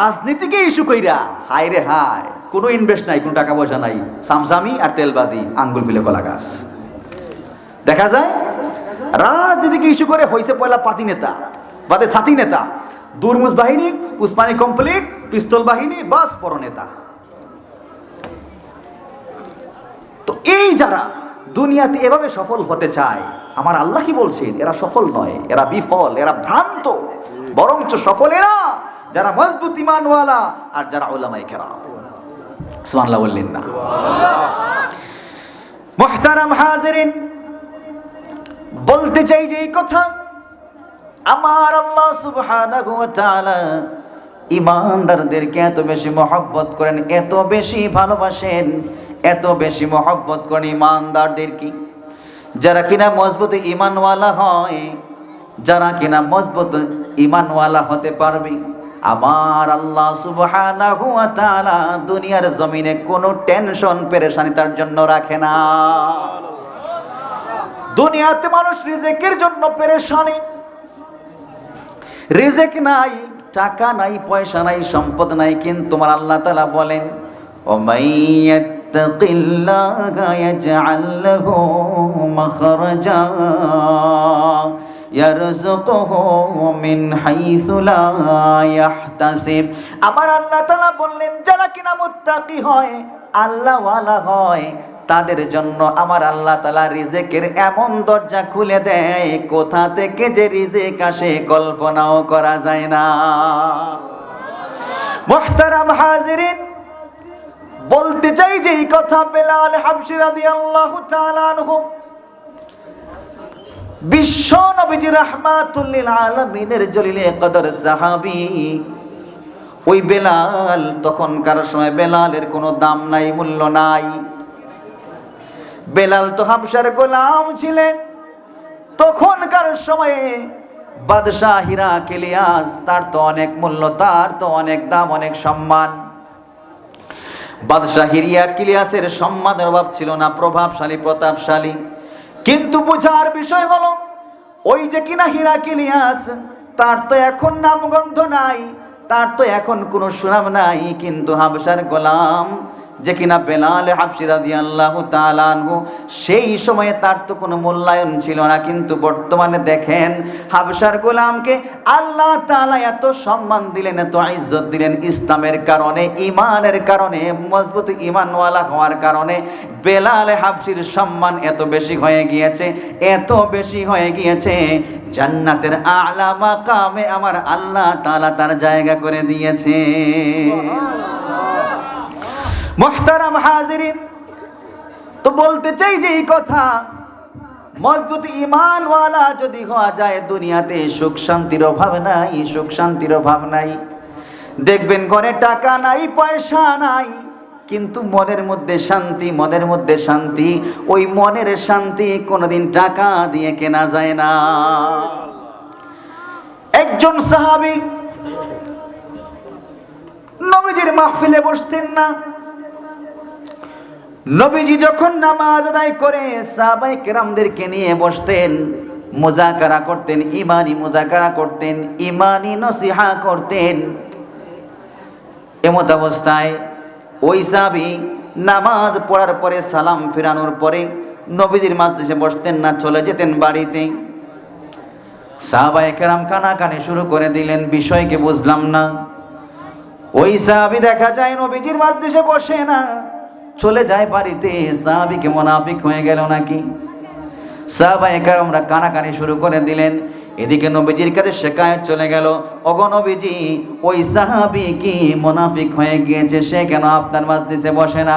রাজনীতিকে ইস্যু কইরা, হায় রে হায়, কোনো ইনভেস্ট নাই, কোনো টাকা পয়সা নাই, সামসামি আর তেলবাজি, আঙ্গুল ফিলে কলা গাছ। দেখা যায়, রাজনীতিকে ইস্যু করে হয়েছে পয়লা পাতি নেতা, বাদে সাথী নেতা, দুর্মুজ বাহিনী, উসমানি কমপ্লিট পিস্তল বাহিনী, বাস বড় নেতা। তো এই যারা দুনিয়াতে এভাবে সফল হতে চায়, আমার আল্লাহ কি বলছেন? এরা সফল নয়, এরা বিফল, এরা ভ্রান্ত, বরঞ্চ সফল এরা যারা মজবুত ইমানওয়ালা আর যারা ওলামাই খেরা সুবহানাল্লাহ বললেন না। মুহতারাম হাজিরিন, বলতে চাই যে এই কথা, আমার আল্লাহ সুবহানাহু ওয়া তাআলা ইমানদারদেরকে এত বেশি মহব্বত করেন, এত বেশি ভালোবাসেন, এত বেশি মহব্বত করেন ইমানদারদের কি যারা কিনা মজবুত ইমানওয়ালা হয়, যারা কিনা মজবুত ইমানওয়ালা হতে পারবে। আমার আল্লাহ দুনিয়ার জমিনে কোনো টেনশন, পেরেশানি তার জন্য রাখে না। দুনিয়াতে মানুষ রিজেকের জন্য পেরেশানি। রিজেক নাই, টাকা নাই, পয়সা নাই, সম্পদ নাই, কিন্তু আমার আল্লাহ তাআলা বলেন ও মাইয়াত্তাকিল্লাহা ইয়াজআল আমার আল্লাহ বললেন, যারা কিনা মুত্তাকি হয়, আল্লাহওয়ালা হয়, তাদের জন্য আমার আল্লাহ তালা রিজেকের এমন দরজা খুলে দেয়, কোথা থেকে যে রিজেক আসে কল্পনাও করা যায় না। বলতে চাই যে এই কথা বেলাল হাবশি আল্লাহ বিশ্ব নবীজি রাহমাতুল্লিল আলামিনের জলিলে কদর সাহাবী। ওই বেলাল, তখনকার সময় বেলালের কোনো দাম নাই, মূল্য নাই। বেলাল তো হাবসার গোলাম ছিলেন। তখনকার সময়ে বাদশাহ হিরা কেলিয়াস, তার তো অনেক মূল্য, তার তো অনেক দাম, অনেক সম্মান। বাদশাহ হিরিয়া কিলিয়াসের সম্মানের অভাব ছিল না, প্রভাবশালী, প্রতাপশালী। কিন্তু বোঝার বিষয় হলো, ওই যে কিনা হিরা কিলিয়াস তার তো এখন নামগন্ধ নাই, তার তো এখন কোনো সুনাম নাই, কিন্তু হাবসার গোলাম যে কিনা বেলাল হাফসিরা দিয়ে আল্লাহ তালানহু সেই সময়ে তার তো কোনো মূল্যায়ন ছিল না। কিন্তু বর্তমানে দেখেন হাবসার গোলামকে আল্লাহ তালা এত সম্মান দিলেন, এত ইজ্জত দিলেন ইসলামের কারণে ইমানের কারণে, মজবুত ইমানওয়ালা হওয়ার কারণে বেলাল হাফসির সম্মান এত বেশি হয়ে গিয়েছে, এত বেশি হয়ে গিয়েছে। জান্নাতের আলা মাকামে আমার আল্লাহ তালা তার জায়গা করে দিয়েছে। মোহতারাম হাজিরিন। তো বলতে চাই যে এই কথা, মজবুত ইমানওয়ালা যদি হওয়া যায় দুনিয়াতে, সুখ শান্তির অভাব নাই, সুখ শান্তির অভাব নাই। দেখবেন ঘরে টাকা নাই, পয়সা নাই, কিন্তু মনের মধ্যে শান্তি, মনের মধ্যে শান্তি, ওই মনের শান্তি কোনোদিন টাকা দিয়ে কেনা যায় না। একজন সাহাবি নবীজির মাহফিলে বসতেন না নবীজি যখন নামাজ আদায় করে সাহাবাই কেরামদেরকে নিয়ে বসতেন, মোজাকারা করতেন, ইমানি মোজাকারা করতেন, ইমানি নসিহা করতেন, এমত অবস্থায় ওই সাহাবি নামাজ পড়ার পরে, সালাম ফেরানোর পরে নবীজির মাজলিসে বসতেন না, চলে যেতেন বাড়িতে। সাহাবাই কেরাম কানাকানি শুরু করে দিলেন, বিষয়কে বুঝলাম না। ওই সাহাবি দেখা যায় নবীজির মাজলিসে বসে না। চলে যায় বাড়িতে, সাহাবিকে মোনাফিক হয়ে গেল নাকি? সাহাবাহিকার আমরা কানাকানি শুরু করে দিলেন। এদিকে নবীজির কাছে শেখায়ত চলে গেল অগ নবীজি, ওই সাহাবি কি মোনাফিক হয়ে গিয়েছে? সে কেন আপনার মাজলিসে বসে না?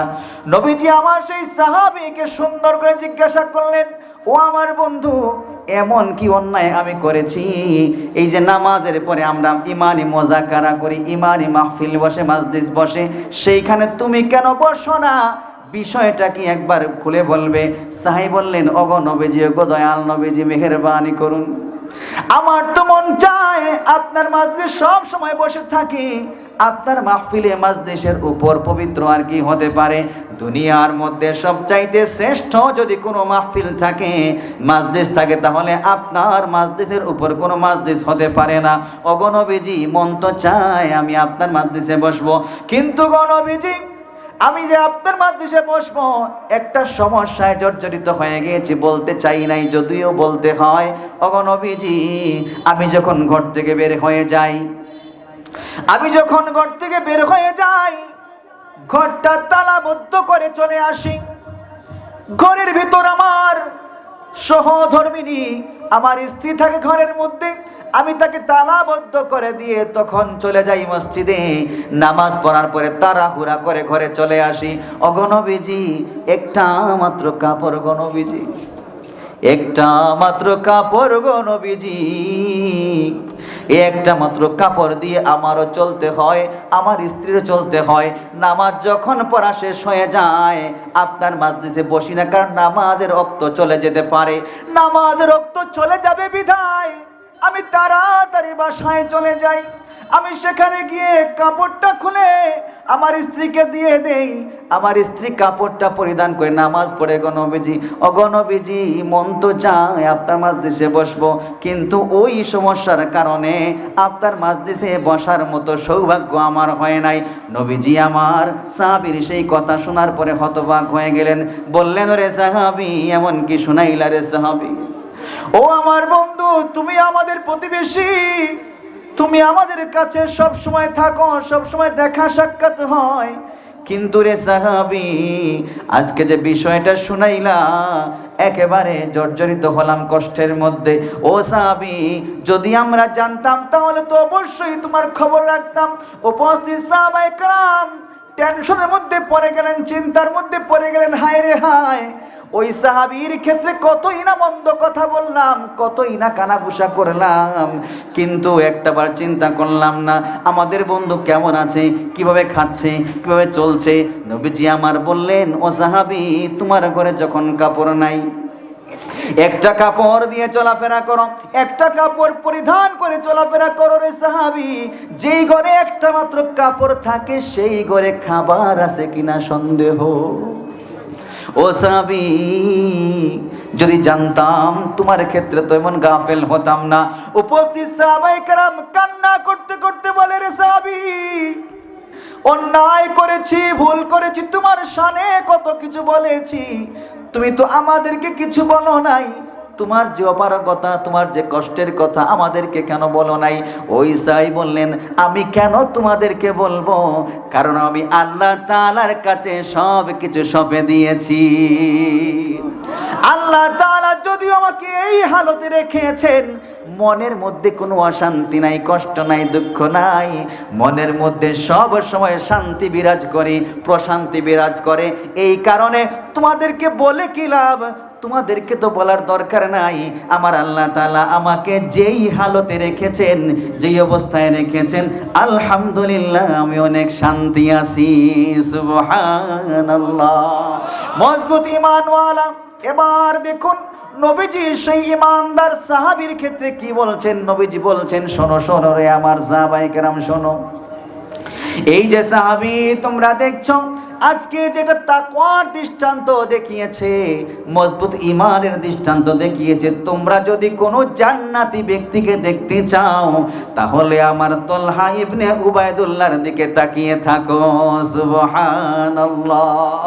নবীজি আমার সেই সাহাবিকে সুন্দর করে জিজ্ঞাসা করলেন, ও আমার বন্ধু এমন কি অন্যায় আমি করেছি? এই যে নামাজের পরে আমরা ইমানি মোজাকারা করি, ইমানি মাহফিল বসে, মাজলিস বসে, সেইখানে তুমি কেন বসো না? বিষয়টা কি একবার খুলে বলবে? সাহাই বললেন অগ নবীজি গো দয়াল নবীজি, মেহেরবানি করুন। আমার তো মন চায় আপনার মাঝে সব সময় বসে থাকি। আপনার মাহফিলে মাজদেশের উপর পবিত্র আর কি হতে পারে? দুনিয়ার মধ্যে সবচাইতে শ্রেষ্ঠ যদি কোনো মাহফিল থাকে মাজদেশ থাকে, তাহলে আপনার মাজদেশের উপর কোনো মাজদেশ হতে পারে না। অগণবিজি মন তো চায় আমি আপনার মাজদেশে বসবো। কিন্তু গণবিজি আমি যে আপনার মাধ্যমে বসবো, একটা সমস্যায় জর্জরিত হয়ে গিয়েছি, বলতে চাই নাই, যদিও বলতে হয় অগণবিজি আমি যখন ঘর থেকে বের হয়ে যাই আমি যখন ঘর থেকে বের হয়ে যাই, ঘরটা তালাবদ্ধ করে চলে আসি। ঘরের ভিতর আমার সহধর্মিনী, আমার স্ত্রী থাকে ঘরের মধ্যে, আমি তাকে তালাবদ্ধ করে দিয়ে তখন চলে যাই মসজিদে। নামাজ পড়ার পরে তাড়াহুড়া করে ঘরে চলে আসি। অগণবিজি একটা মাত্র কাপড় গণবিজি একটা মাত্র কাপড় গণবিজি একটা মাত্র কাপড় দিয়ে আমারও চলতে হয়, আমার স্ত্রীরও চলতে হয়। নামাজ যখন পড়া শেষ হয়ে যায়, আপনার মাজলিসে বসি না, কারণ নামাজের রক্ত চলে যেতে পারে। নামাজের রক্ত চলে যাবে বিধায়, আমি তাড়াতাড়ি বাসায় চলে যাই। আমি সেখানে গিয়ে কাপড়টা খুলে আমার স্ত্রীকে দিয়ে দেই। আমার স্ত্রী কাপড়টা পরিধান করে নামাজ পড়ে গণবিজি অগণবিজি মন তো চায় আপনার মাছ মাজদিসে বসবো। কিন্তু ওই সমস্যার কারণে আপনার মাছ মাজদিসে বসার মতো সৌভাগ্য আমার হয় নাই। নবীজি আমার সাহাবির সেই কথা শোনার পরে হতবাক হয়ে গেলেন। বললেন রে সাহাবি, এমন কি শুনাইলা রে সাহাবি? ও আমার বন্ধু, তুমি আমাদের প্রতিবেশী। তুমি আমাদের কাছে সব সময় থাকো, সব সময় দেখা সাক্ষাৎ হয়। কিন্তু রে সাহাবি, আজকে যে বিষয়টা শুনাইলা, একেবারে জর্জরিত হলাম কষ্টের মধ্যে। ও সাহাবি, যদি আমরা জানতাম, তাহলে তো অবশ্যই তোমার খবর রাখতাম। উপস্থিত সাহাবাই কাম টেনশনের মধ্যে পড়ে গেলেন, চিন্তার মধ্যে পড়ে গেলেন, হায় রে হায়। ওই সাহাবীর ক্ষেত্রে কতই না মন্দ কথা বললাম, কতই না কানাঘুষা করলাম। কিন্তু একটাবার চিন্তা করলাম না, আমাদের বন্ধু কেমন আছে, কীভাবে খাচ্ছে, কীভাবে চলছে? নবীজি আমার বললেন, ও সাহাবি, তোমার ঘরে যখন কাপড় নাই, একটা কাপড় দিয়ে চলাফেরা করো, একটা কাপড় পরিধান করে চলাফেরা করো রে সাহাবি। যেই ঘরে একটা মাত্র কাপড় থাকে, সেই ঘরে খাবার আছে কিনা সন্দেহ। ও সাবি যদি জানতাম তোমার ক্ষেত্রে তো এমন গাফেল হতাম না। উপস্থিত সাহাবাই কারাম কান্না করতে করতে বলে, রে সাবি অন্যায় করেছি, ভুল করেছি, তোমার সানে কত কিছু বলেছি। তুমি তো আমাদেরকে কিছু বলো নাই তোমার যে অপারগতা, তোমার যে কষ্টের কথা আমাদেরকে কেন বলো নাই? ওই সাই বললেন, আমি কেন তোমাদেরকে বলব? কারণ আমি আল্লাহ তালার কাছে সব কিছু সঁপে দিয়েছি। আল্লাহ তাআলা যদিও আমাকে এই হালতে রেখেছেন, মনের মধ্যে কোনো অশান্তি নাই, কষ্ট নাই, দুঃখ নাই, মনের মধ্যে সব সময় শান্তি বিরাজ করে, প্রশান্তি বিরাজ করে। এই কারণে তোমাদেরকে বলে কি লাভ? তোমাদেরকে তো বলার দরকার নাই। আমার আল্লাহ তালা আমাকে যেই হালতে রেখেছেন, যেই অবস্থায় রেখেছেন, আলহামদুলিল্লাহ আমি অনেক শান্তি আছি মজবুত ঈমানওয়ালা, এবার দেখুন নবীজি সেই ইমানদার সাহাবীর ক্ষেত্রে কি বলছেন? নবীজি বলছেন, শোনো শোনো রে আমার সাহাবাই কেরাম, শোনো। এই যে সাহাবি, তোমরা দেখছ, আজকে যেটা তাকওয়ার দৃষ্টান্ত দেখিয়েছে, মজবুত ইমানের দৃষ্টান্ত দেখিয়েছে, তোমরা যদি কোনো জান্নাতি ব্যক্তিকে দেখতে চাও, তাহলে আমার তলহা ইবনে উবায়দুল্লাহর দিকে তাকিয়ে থাকো, সুবহানাল্লাহ।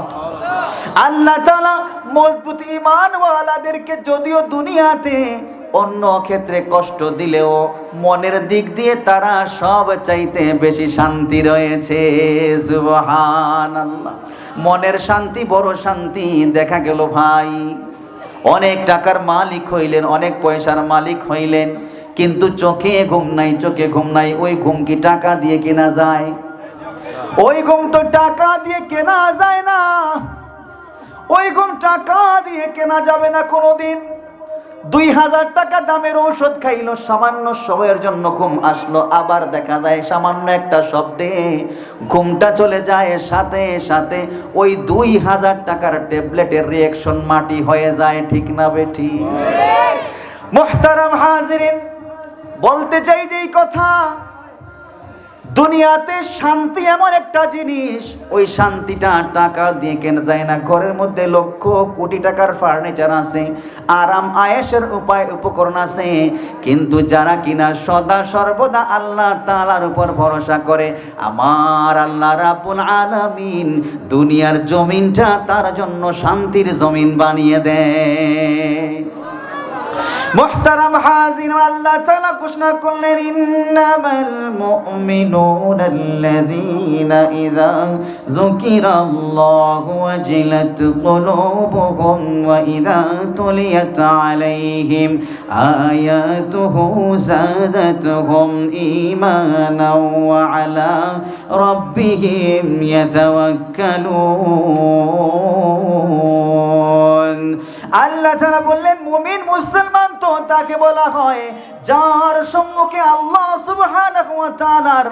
আল্লাহ তাআলা মজবুত ইমানওয়ালাদেরকে যদিও দুনিয়াতে অন্য ক্ষেত্রে কষ্ট দিলেও মনের দিক দিয়ে তারা সব চাইতে বেশি শান্তি রয়েছে মনের শান্তি, বড় শান্তি, দেখা গেল ভাই। অনেক টাকার মালিক হইলেন, অনেক পয়সার মালিক হইলেন, কিন্তু চোখে ঘুম নাই, চোখে ঘুম নাই, ওই ঘুম কি টাকা দিয়ে কেনা যায়? ওই ঘুম তো টাকা দিয়ে কেনা যায় না। ওই ঘুম টাকা দিয়ে কেনা যাবে না কোনোদিন। দুই হাজার টাকা দামের ঔষধ খাইলো সামান্য সময়ের জন্য ঘুম আসলো। আবার দেখা যায় সামান্য একটা শব্দে ঘুমটা চলে যায় সাথে সাথে ওই দুই হাজার টাকার ট্যাবলেটের রিয়েকশন মাটি হয়ে যায় ঠিক না বেঠি? মোহতারাম হাজিরিন বলতে চাই যেই কথা দুনিয়াতে শান্তি এমন একটা জিনিস, ওই শান্তিটা টাকা দিয়ে কেনা যায় না। ঘরের মধ্যে লক্ষ কোটি টাকার ফার্নিচার আছে, আরাম আয়েসের উপায় উপকরণ আছে, কিন্তু যারা কিনা সদা সর্বদা আল্লাহ তালার উপর ভরসা করে, আমার আল্লাহ রাবুল আলামিন দুনিয়ার জমিনটা তার জন্য শান্তির জমিন বানিয়ে দেয়। محترم حازن الله تعالى ঘোষণা করলেন إنما المؤمنون الذين إذا ذكر الله وجلت قلوبهم وإذا تليت عليهم آياته زادتهم إيمانا وعلى ربهم يتوكلون আল্লাহ তারা বললেন, মুমিন মুসলমান তো তাকে বলা হয়, যার সম্মুখে আল্লাহ তাআলার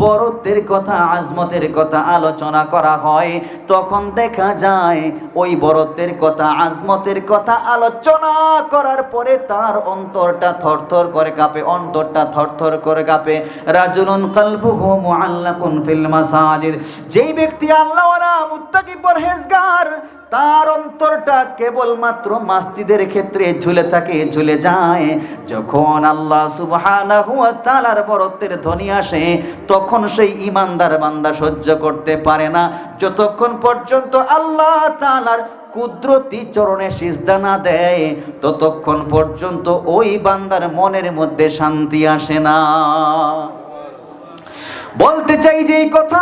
বড়ত্বের কথা, আজমতের কথা আলোচনা করা হয়, তখন দেখা যায় ওই বড়ত্বের কথা, আজমতের কথা আলোচনা করার পরে তার অন্তরটা থরথর করে কাঁপে, অন্তরটা থরথর করে কাঁপে। রাজুলুন কলবুহু মুআল্লাকুন ফিল মাসাজিদ। যেই ব্যক্তি আল্লাহওয়ালা মুত্তাকি পরহেজগার তার অন্তরটা কেবলমাত্র মাস্তিদের ক্ষেত্রে ঝুলে থাকে, ঝুলে যায়। যখন আল্লাহ তাআলার বরত্বের ধ্বনি আসে, তখন সেই ইমানদার বান্দা সহ্য করতে পারে না। যতক্ষণ পর্যন্ত আল্লাহ তালার কুদরতি চরণে সিজদা না দেয়, ততক্ষণ পর্যন্ত ওই বান্দার মনের মধ্যে শান্তি আসে না। বলতে চাই যে এই কথা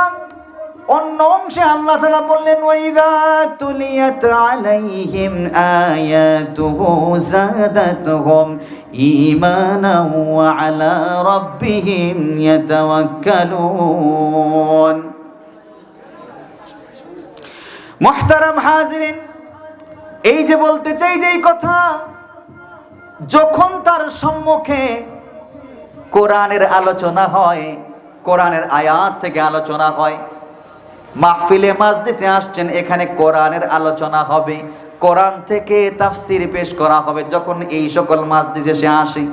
অন্য অংশে আল্লাহ তালা বললেন, ওয়াইদা তুলিয়াত আলাইহিম আয়াতুহু জাদাতুহুম ঈমানা ওয়া আলা রাব্বিহিম ইয়াতাওয়াক্কালুন। মুহতারাম হাজিরিন, এই যে বলতে চাই যে এই কথা, যখন তার সম্মুখে কোরআনের আলোচনা হয়, কোরআনের আয়াত থেকে আলোচনা হয় মাহফিলে মাজদিসে আসছেন এখানে কোরআনের আলোচনা হবে। কোরআন থেকে তাফসির পেশ করা হবে যখন এই সকল মাজদিসে সে আসে।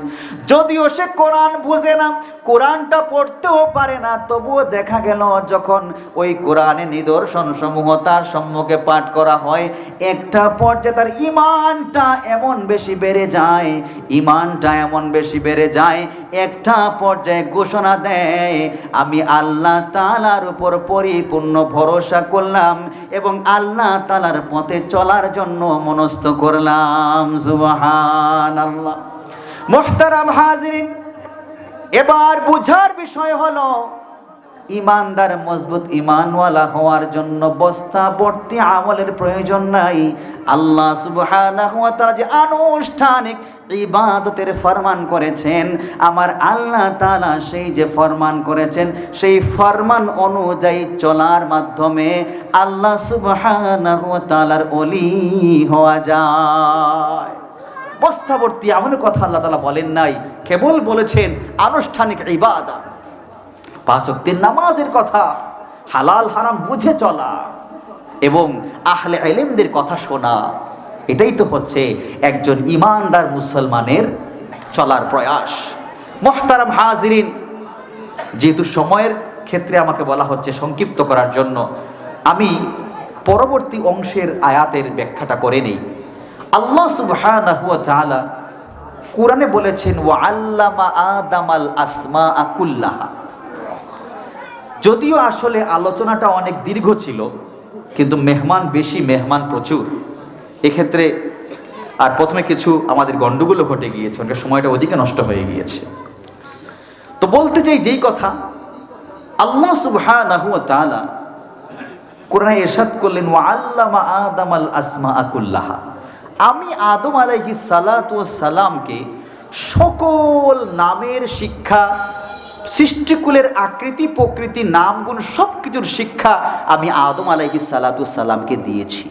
যদিও সে কোরআন বুঝে না, কোরআনটা পড়তেও পারে না, তবুও দেখা গেল যখন ওই কোরআনের নিদর্শন সমূহ তার সম্মুখে পাঠ করা হয়, একটা পর্যায়ে তার ইমানটা এমন বেশি বেড়ে যায় ইমানটা এমন বেশি বেড়ে যায়, একটা পর্যায়ে ঘোষণা দেয়, আমি আল্লাহ তালার উপর পরিপূর্ণ ভরসা করলাম এবং আল্লাহ তালার পথে চলার জন্য মনস্থ করলাম সুবাহান আল্লাহ মোহতারাম হাজরিন এবার বুঝার বিষয় হলো ইমানদার, মজবুত ইমানওয়ালা হওয়ার জন্য বস্তাবর্তী আমলের প্রয়োজন নাই। আল্লাহ তাআলা যে আনুষ্ঠানিক ইবাদতের ফরমান করেছেন, আমার আল্লাহ তাআলা সেই যে ফরমান করেছেন, সেই ফরমান অনুযায়ী চলার মাধ্যমে আল্লাহ সুবহানাহু ওয়া তাআলার ওলি হওয়া যায়। বস্তাবর্তী আমলের কথা আল্লাহ তাআলা বলেন নাই, কেবল বলেছেন আনুষ্ঠানিক ইবাদত। পাঁচক্তের নামাজের কথা, হালাল, হারাম বুঝে চলা এবং আহলে এলেমদের কথা শোনা, এটাই তো হচ্ছে একজন ইমানদার মুসলমানের চলার প্রয়াস। মোহতারাম হাজিরিন, যেহেতু সময়ের ক্ষেত্রে আমাকে বলা হচ্ছে সংক্ষিপ্ত করার জন্য, আমি পরবর্তী অংশের আয়াতের ব্যাখ্যাটা করে নেই। আল্লাহ তাআলা কোরআনে বলেছেন, ওয়া আল্লামা আদামাল আসমা আকুল্লাহা। যদিও আসলে আলোচনাটা অনেক দীর্ঘ ছিল, কিন্তু মেহমান বেশি, মেহমান প্রচুর। এক্ষেত্রে আর প্রথমে কিছু আমাদের গণ্ডগোলও ঘটে গিয়েছে, অনেক সময়টা ওদিকে নষ্ট হয়ে গিয়েছে। তো বলতে চাই যেই কথা, আল্লাহ তাআলা কোরআনে ইরশাদ করলেন, ওয়া আল্লামা আদম আল আসমা আকুল্লাহা আমি আদম আলাইহিস সালাতু সালামকে সকল নামের শিক্ষা সৃষ্টিকুলের আকৃতি, প্রকৃতি, নামগুণ সব কিছুর শিক্ষা আমি আদম আলাইহিস সালাতু সালামকে দিয়েছি।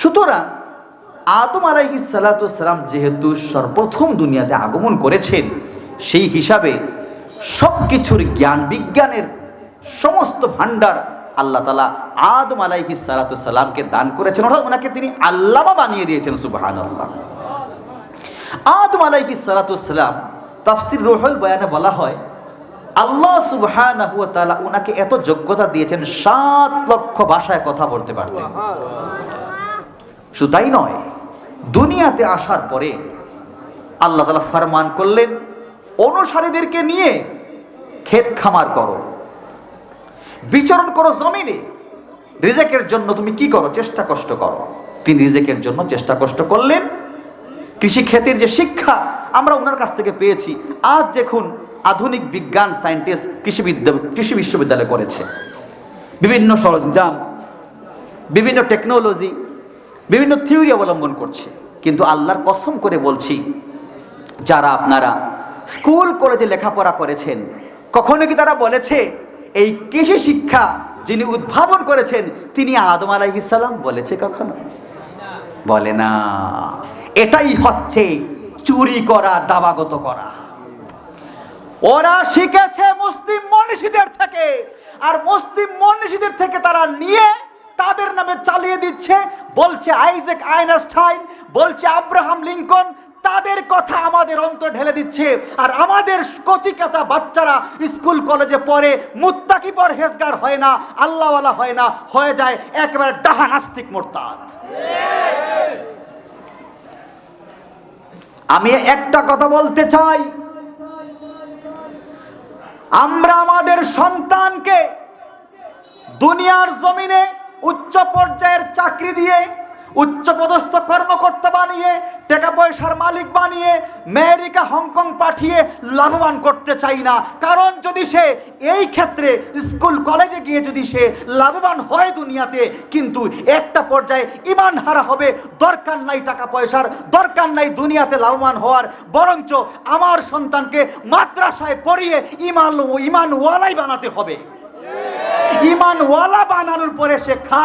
সুতরাং আদম আলাইহিস সালাতু সালাম যেহেতু সর্বপ্রথম দুনিয়াতে আগমন করেছেন, সেই হিসাবে সব কিছুর জ্ঞান বিজ্ঞানের সমস্ত ভাণ্ডার আল্লাহ তালা আদম আলাইহিস সালাতু সালামকে দান করেছেন। অর্থাৎ ওনাকে তিনি আল্লামা বানিয়ে দিয়েছেন, সুবহানাল্লাহ। আদম আলাইহিস সালাতু সালাম তাফসির রুহুল বয়ানে বলা হয়, আল্লাহ তাআলা ওনাকে এত যোগ্যতা দিয়েছেন, সাত লক্ষ ভাষায় কথা বলতে পারতেন। শুধু তাই নয়, দুনিয়াতে আসার পরে আল্লাহ তালা ফরমান করলেন, অনুসারীদেরকে নিয়ে ক্ষেত খামার করো। বিচরণ করো জমিনে। রিজেকের জন্য তুমি কি করো? চেষ্টা কষ্ট করো। তিনি রিজেকের জন্য চেষ্টা কষ্ট করলেন। কৃষি ক্ষেতের যে শিক্ষা আমরা ওনার কাছ থেকে পেয়েছি, আজ দেখুন আধুনিক বিজ্ঞান সায়েন্টিস্ট কৃষি কৃষি বিশ্ববিদ্যালয় করেছে। বিভিন্ন সরঞ্জাম, বিভিন্ন টেকনোলজি, বিভিন্ন থিওরি অবলম্বন করছে। কিন্তু আল্লাহর কসম করে বলছি, যারা আপনারা স্কুল, কলেজে লেখাপড়া করেছেন, কখনো কি তারা বলেছে, এই কৃষি শিক্ষা যিনি উদ্ভাবন করেছেন, তিনি আদম আলাইহিসাল্লাম বলেছে কখনো? বলে না। এটাই হচ্ছে চুরি করা দাবাগত করা। ওরা শিখেছে মুসলিম মনীষীদের থেকে, আর মুসলিম মনীষীদের থেকে তারা নিয়ে তাদের নামে চালিয়ে দিচ্ছে, বলছে আইজেক আইনস্টাইন, বলছে আব্রাহাম লিঙ্কন, তাদের কথা আমাদের অন্তর ঢেলে দিচ্ছে, আর আমাদের কচি কাঁচা বাচ্চারা স্কুল কলেজে পড়ে, মুত্তাকি পর হেজগার হয় না, আল্লাহওয়ালা হয় না, হয়ে যায় একেবারে ডাহা নাস্তিক মোরতাদ। আমি একটা কথা বলতে চাই। আমরা আমাদের সন্তানকে দুনিয়ার জমিনে উচ্চ পর্যায়ের চাকরি দিয়ে উচ্চ পদস্থ কর্মকর্তা বানিয়ে, টাকা পয়সার মালিক বানিয়ে, আমেরিকা, হংকং পাঠিয়ে লাভবান করতে চাই না। কারণ যদি সে এই ক্ষেত্রে স্কুল, কলেজে গিয়ে যদি সে লাভবান হয় দুনিয়াতে, কিন্তু একটা পর্যায়ে ইমান হারা হবে, দরকার নাই টাকা পয়সার, দরকার নাই দুনিয়াতে লাভবান হওয়ার, বরঞ্চ আমার সন্তানকে মাদ্রাসায় পড়িয়ে ইমান, ইমানওয়ালাই বানাতে হবে। ইমানওয়ালা বানানোর পরে সে খা